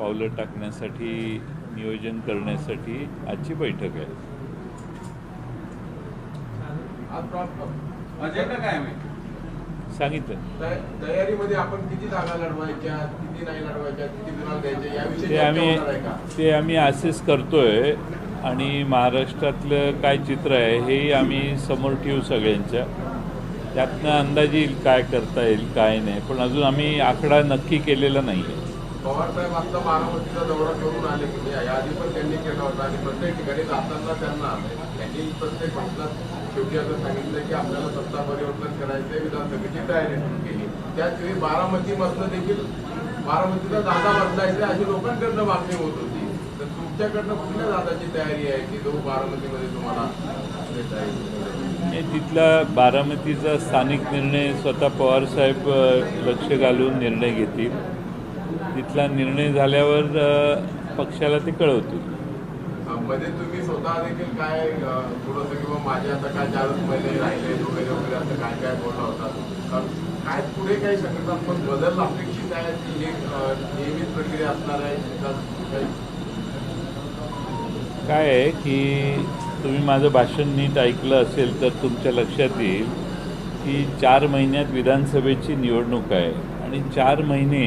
पावलं टाकण्यासाठी नियोजन करण्यासाठी आजची बैठक आहे. सांगितलं. तय- तयारीमध्ये आपण किती जागा लढवायच्या किती नाही लढवायच्या किती विरोध द्यायचे याविषयी ते आम्ही ते आम्ही असेस करतोय आणि महाराष्ट्रातलं काय चित्र आहे हेही आम्ही समोर ठेवू सगळ्यांच्या. त्यातनं अंदाज येईल काय करता येईल काय नाही. पण अजून आम्ही आकडा नक्की केलेला नाही आहे पवार साहेब आता बारामतीचा दौरा करून आले की याआधी पण त्यांनी केला होता आणि प्रत्येक ठिकाणी जाताना त्यांना त्यांनी प्रत्येक भाषणात शेवटी असं सांगितलं की आपल्याला सत्ता परिवर्तन करायचं विधानसभेची तयारी केली. त्याच वेळी बारामतीमधनं देखील बारामतीचा दादा बदलायचा अशी लोकांकडनं मागणी होत होती. तर तुमच्याकडनं कुठल्या दादाची तयारी आहे की जो बारामतीमध्ये तुम्हाला देता येईल? तिथला बारामतीचा स्थानिक निर्णय स्वतः पवारसाहेब लक्ष घालून निर्णय घेतील. तिथला निर्णय झाल्यावर पक्षाला ते कळवतील. मध्ये तुम्ही स्वतः देखील काय थोडंसं किंवा माझे आता काय चारच महिने राहिले वगैरे वगैरे असं काय काय बोलला होता? काय पुढे काही संघटनात्मक बदल अपेक्षित आहे की हे नियमित प्रक्रिया असणार आहे? काय आहे की तुम्ही माझं भाषण नीट ऐकलं असेल तर तुमच्या लक्षात येईल की चार महिन्यात विधानसभेची निवडणूक आहे. आणि चार महिने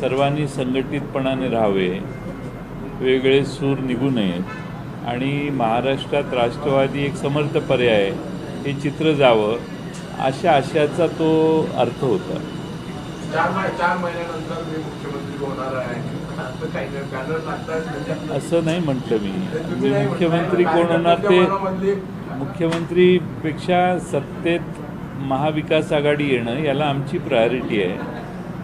सर्वांनी संघटितपणाने राहावे वेगळे सूर निघू नयेत. आणि महाराष्ट्रात राष्ट्रवादी एक समर्थ पर्याय हे चित्र जावं अशा आशयाचा तो अर्थ होता. असं नाही. म्हणजे असं नाही म्हटलं मी. तुम्ही मी नाही मुख्यमंत्री. कोण होणार ते मुख्यमंत्रीपेक्षा सत्तेत महाविकास आघाडी येणं याला आमची प्रायोरिटी आहे.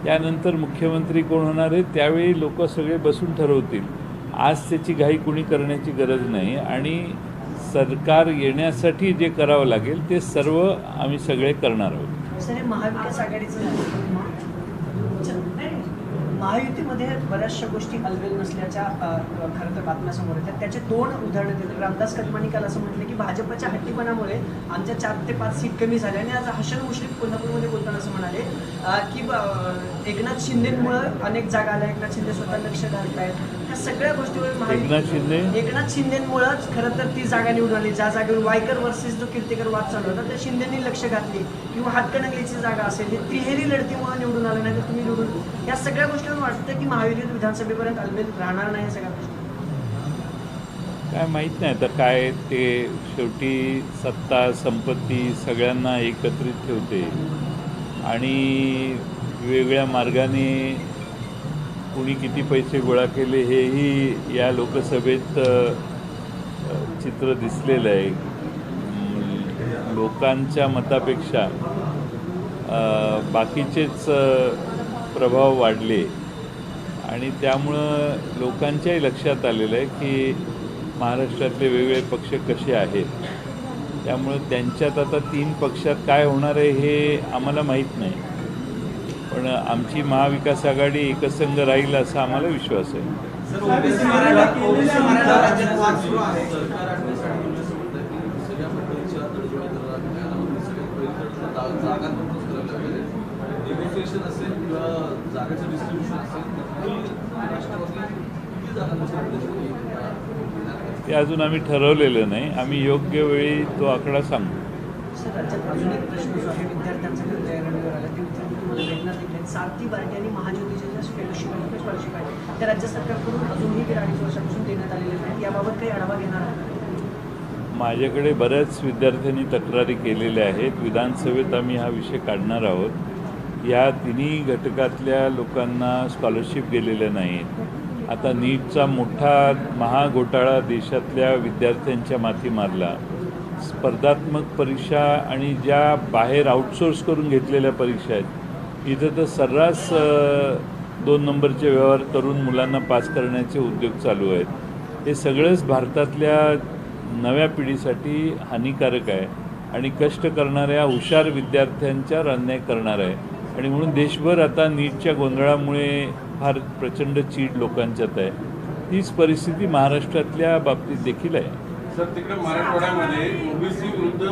त्यानंतर मुख्यमंत्री कोण होणार आहे त्यावेळी लोक सगळे बसून ठरवतील. आज त्याची घाई कुणी करण्याची गरज नाही आणि सरकार येण्यासाठी जे करावं लागेल ते सर्व आम्ही सगळे करणार आहोत सर हे महाविकास आघाडीचं महायुतीमध्ये बऱ्याचशा गोष्टी अलबेल नसल्याच्या खरं तर बातम्या समोर येतात. त्याचे दोन उदाहरणं दिले रामदास कदमानी काल असं म्हटलं की भाजपच्या हट्टीपणामुळे आमच्या चार ते पाच सीट कमी झाल्या आणि आज हसन मुश्रीफ कोल्हापूरमध्ये बोलताना असं म्हणाले की एकनाथ शिंदेमुळं अनेक जागा आल्या. एकनाथ शिंदे स्वतः लक्ष घालतायत. त्या सगळ्या गोष्टीवर एकनाथ शिंदे? एकनाथ शिंदेमुळंच खरं तर ती जागा निवडून आली. ज्या जागेवर वायकर वर्सेस जो कीर्तिकर वाद चालू होता त्या शिंदेनी लक्ष घातली. किंवा हातकणंगलेची जागा असेल ही तिहेरी लढतीमुळे निवडून आलं नाही तर तुम्ही निवडून या सगळ्या गोष्टीवर वाटतं की महायुतीत विधानसभेपर्यंत अलबेल राहणार नाही सगळ्या काय माहीत नाही. आता काय ते शेवटी सत्ता संपत्ती सगळ्यांना एकत्रित ठेवते. आणि वेगळ्या मार्गाने कुणी किती पैसे गोळा केले हेही या लोकसभेत चित्र दिसलेलं आहे. लोकांच्या मतापेक्षा बाकीचेच प्रभाव वाढले. आणि त्यामुळं लोकांच्याही लक्षात आलेलं आहे की महाराष्ट्रातले वेगवेगळे पक्ष कसे आहेत. त्यामुळं त्यांच्यात आता तीन पक्षात काय होणार आहे हे आम्हाला माहीत नाही. पण आमची महाविकास आघाडी एकसंघ राहील असा आम्हाला विश्वास आहे. नेगोशिएशन असेल किंवा जागाचं डिस्ट्रीब्युशन असेल तर राष्ट्रवादी किती जागा नसेल ते अजून आम्ही ठरवलेलं नाही. आम्ही योग्य वेळी तो आकडा सांगू. माझ्याकडे बऱ्याच विद्यार्थ्यांनी तक्रारी केलेल्या आहेत. विधानसभेत आम्ही हा विषय काढणार आहोत. या तिन्ही घटकातल्या लोकांना स्कॉलरशिप गेलेल्या नाहीत आता नीटचा मोठा महाघोटाळा देशातल्या विद्यार्थ्यांच्या माथी मारला. स्पर्धात्मक परीक्षा आणि ज्या बाहेर आउटसोर्स करून घेतलेल्या परीक्षा आहेत इथं तर सर्रास दोन नंबरचे व्यवहार करून मुलांना पास करण्याचे उद्योग चालू आहेत. हे सगळंच भारतातल्या नव्या पिढीसाठी हानिकारक आहे आणि कष्ट करणाऱ्या हुशार विद्यार्थ्यांच्यावर अन्याय करणार आहे. आणि म्हणून देशभर आता नीटच्या गोंधळामुळे फार प्रचंड चीड लोकांच्यात आहे. तीच परिस्थिती महाराष्ट्रातल्या बाबतीत देखील आहे. सर तिकडे मराठवाड्यामध्ये ओबीसी विरुद्ध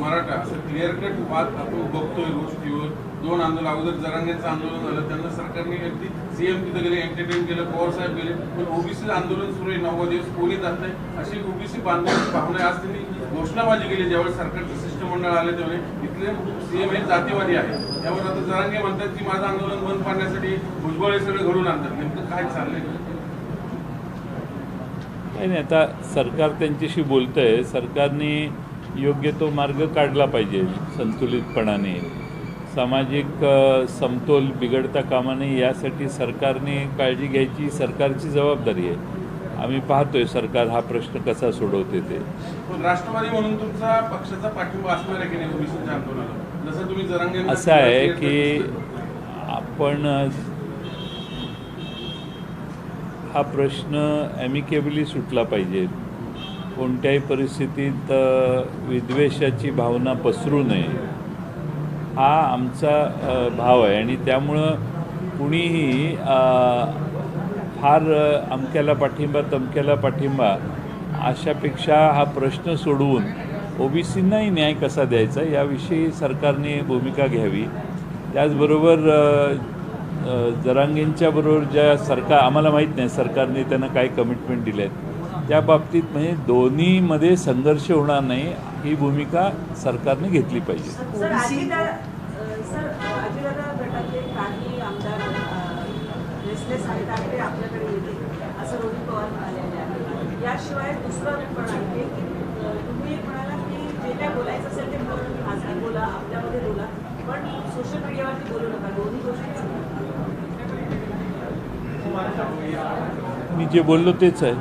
मराठा असं क्लिअर कट वाद आपण बघतोय गोष्टीवर. दोन आंदोलन अगोदर जरांगेचं आंदोलन झालं त्यांना सरकारने अगदी सीएम तिथे गेले एंटरटेन केलं पवार साहेब गेले. पण ओबीसी आंदोलन सुरू आहे नव्वद दिवस कोणी जात नाही? अशी ओबीसी बांधव भावना आज त्यांनी घोषणाबाजी केली ज्यावेळेस सरकारचं शिष्टमंडळ आले त्यावेळी. इथले सीएम हे जातीवादी आहे त्यावर आता जरांगे म्हणतात की माझं आंदोलन बंद पाडण्यासाठी भुजबळ हे सगळं घडून आणतात. नेमकं काय चाललंय? काही नाही आता सरकार त्यांच्याशी बोलतं आहे सरकारने योग्य तो मार्ग काढला पाहिजे संतुलितपणाने. सामाजिक समतोल बिघडता कामा नये यासाठी सरकारने काळजी घ्यायची सरकारची जबाबदारी आहे. आम्ही पाहतोय सरकार हा प्रश्न कसा सोडवते ते. राष्ट्रवादी म्हणून तुमचा पक्षाचा पाठिंबा असणार आहे की नाही जसं तुम्ही असं आहे की आपण हा प्रश्न ॲमिकेबली सुटला पाहिजे. कोणत्याही परिस्थितीत विद्वेषाची भावना पसरू नये. हा आमचा भाव आहे आणि त्यामुळं कुणीही फार अमक्याला पाठिंबा तमक्याला पाठिंबा अशापेक्षा हा प्रश्न सोडवून ओबीसींनाही न्याय कसा द्यायचा याविषयी सरकारने भूमिका घ्यावी. त्याचबरोबर अ, बरोबर ज्या सरकार आम्हाला माहीत नाही सरकारने त्यांना काय कमिटमेंट दिले आहेत त्या बाबतीत म्हणजे दोन्हीमध्ये संघर्ष होणार नाही ही भूमिका सरकारने घेतली पाहिजे. याशिवाय दुसरं पण आहे? की तुम्ही म्हणाला की जे काय बोलायचं असेल ते बोला आपल्या बोला आपल्यामध्ये बोला पण सोशल मीडियावरती बोलू नका दोन्ही गोष्टी मी जे बोललो तेच आहे?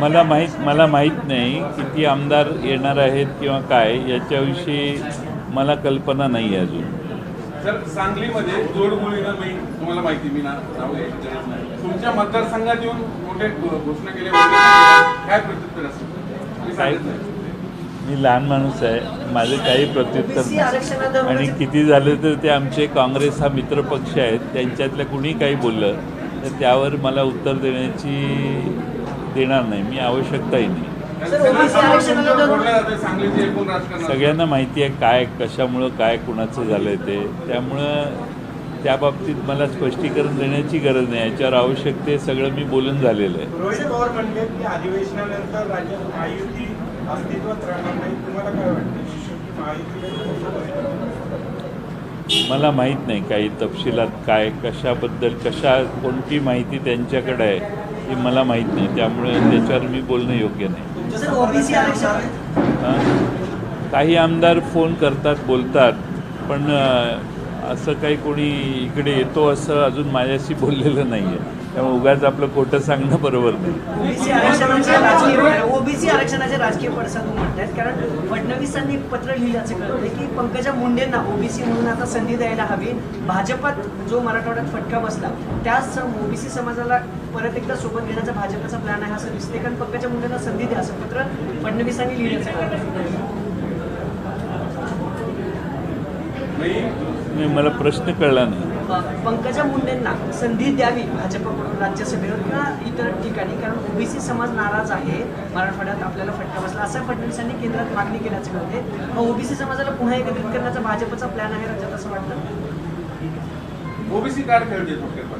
मला माहीत मला माहीत नाही किती आमदार येणार आहेत किंवा काय याच्याविषयी मला कल्पना नाही आहे अजून. सर सांगलीमध्ये जोडगुळीनं मी तुम्हाला माहिती मी ना नाव घ्यायची गरज नाही. तुमच्या मतदारसंघात येऊन मोठे घोषणा केल्या काय प्रत्युत्तर असेल काय? मी लहान माणूस आहे माझे काही प्रत्युत्तर नाही. आणि किती झालं तर ते आमचे काँग्रेस हा मित्रपक्ष आहेत त्यांच्यातल्या कुणी काही बोललं तर त्यावर मला उत्तर देण्याची देणार नाही मी आवश्यकताही नाही. सगळ्यांना माहिती आहे काय कशामुळं काय कुणाचं झालं आहे ते. त्यामुळं त्या बाबतीत मला स्पष्टीकरण देण्याची गरज नाही याच्यावर आवश्यक ते सगळं मी बोलून झालेलं आहे. अस्तित्वात राहणार नाही. तुम्हाला काय वाटतं मला माहीत नाही काही तपशिलात काय कशाबद्दल कशा कोणती माहिती त्यांच्याकडे आहे ती मला माहीत नाही. त्यामुळे त्याच्यावर मी बोलणं योग्य नाही. सर ओबीसी आरक्षण हां? काही आमदार फोन करतात बोलतात पण असं काही कोणी इकडे येतो असं अजून माझ्याशी बोललेलं नाही आहे त्यामुळे उगाच आपलं खोटं सांगणं बरोबर नाही. ओबीसी आरक्षणाचे राजकीय ओबीसी आरक्षणाचे राजकीय पडसाद म्हणतात कारण फडणवीसांनी पत्र लिहिल्याचं कळतंय की पंकजा मुंडेंना ओबीसी म्हणून आता संधी द्यायला हवी. भाजपात जो मराठवाड्यात फटका बसला त्याच ओबीसी समाजाला परत एकदा सोबत घेण्याचा भाजपचा प्लॅन आहे असं दिसते कारण पंकजा मुंडेंना संधी द्या असं पत्र फडणवीसांनी लिहिल्याचं नाही नाही मला प्रश्न कळला नाही. पंकजा मुंडेंना संधी द्यावी भाजपकडून राज्यसभेवर किंवा इतर ठिकाणी कारण ओबीसी समाज नाराज आहे मराठवाड्यात आपल्याला फटका बसला. असं फडणवीसांनी केंद्रात मागणी केल्याचं कळते मग ओबीसी समाजाला पुन्हा एकत्रित करण्याचा भाजपचा प्लॅन आहे राज्यात असं वाटतं? ओबीसी कार्ड खेळते? थोडक्यात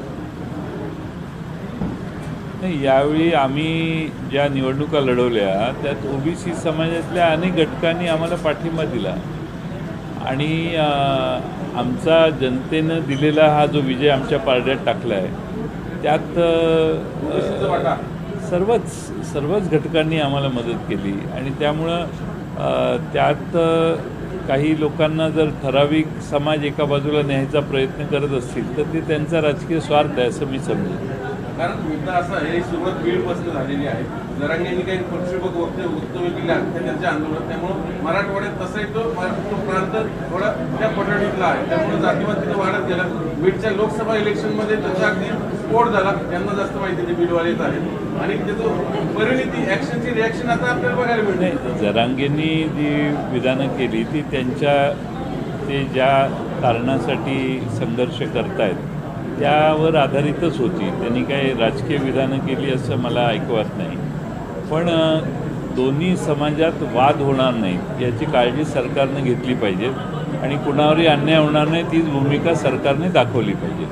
नाही यावेळी आम्ही ज्या निवडणुका लढवल्या त्यात ओबीसी समाजातल्या अनेक घटकांनी आम्हाला पाठिंबा दिला. आणि आमचा जनतेनं दिलेला हा जो विजय आमच्या पारड्यात टाकला आहे त्यात सर्वच सर्वच घटकांनी आम्हाला मदत केली. आणि त्यामुळं त्यात काही लोकांना जर ठराविक समाज एका बाजूला न्यायचा प्रयत्न करत असतील तर ते त्यांचा राजकीय स्वार्थ आहे असं मी समजेन. कारण मुद्दा असा आहे ही सुरुवात बीडपासून झालेली आहे. जरांगेंनी काही प्रक्षेपक वक्ते वक्तव्य केले आहेत त्यांच्या आंदोलन त्यामुळं मराठवाड्यात तसंही तो मरा- तो प्रांत थोडा त्या पटडीतला आहे. त्यामुळे जातीवाद तिथे वाढत गेला. बीडच्या लोकसभा इलेक्शनमध्ये त्याचा अगदी स्फोट झाला. त्यांना जास्त माहिती ते बीडवालेच आहेत. आणि त्याचं परिणिती ॲक्शनची रिॲक्शन आता आपल्याला बघायला मिळते नाही जरांगेंनी जी विधानं केली ती त्यांच्या ते ज्या कारणासाठी संघर्ष करतायत त्यावर आधारितच होती. त्यांनी काही राजकीय विधानं केली असं मला ऐकवत नाही. पण दोन्ही समाजात वाद होणार नाहीत याची काळजी सरकारनं घेतली पाहिजे आणि कुणावरही अन्याय होणार नाही तीच भूमिका सरकारने दाखवली पाहिजे.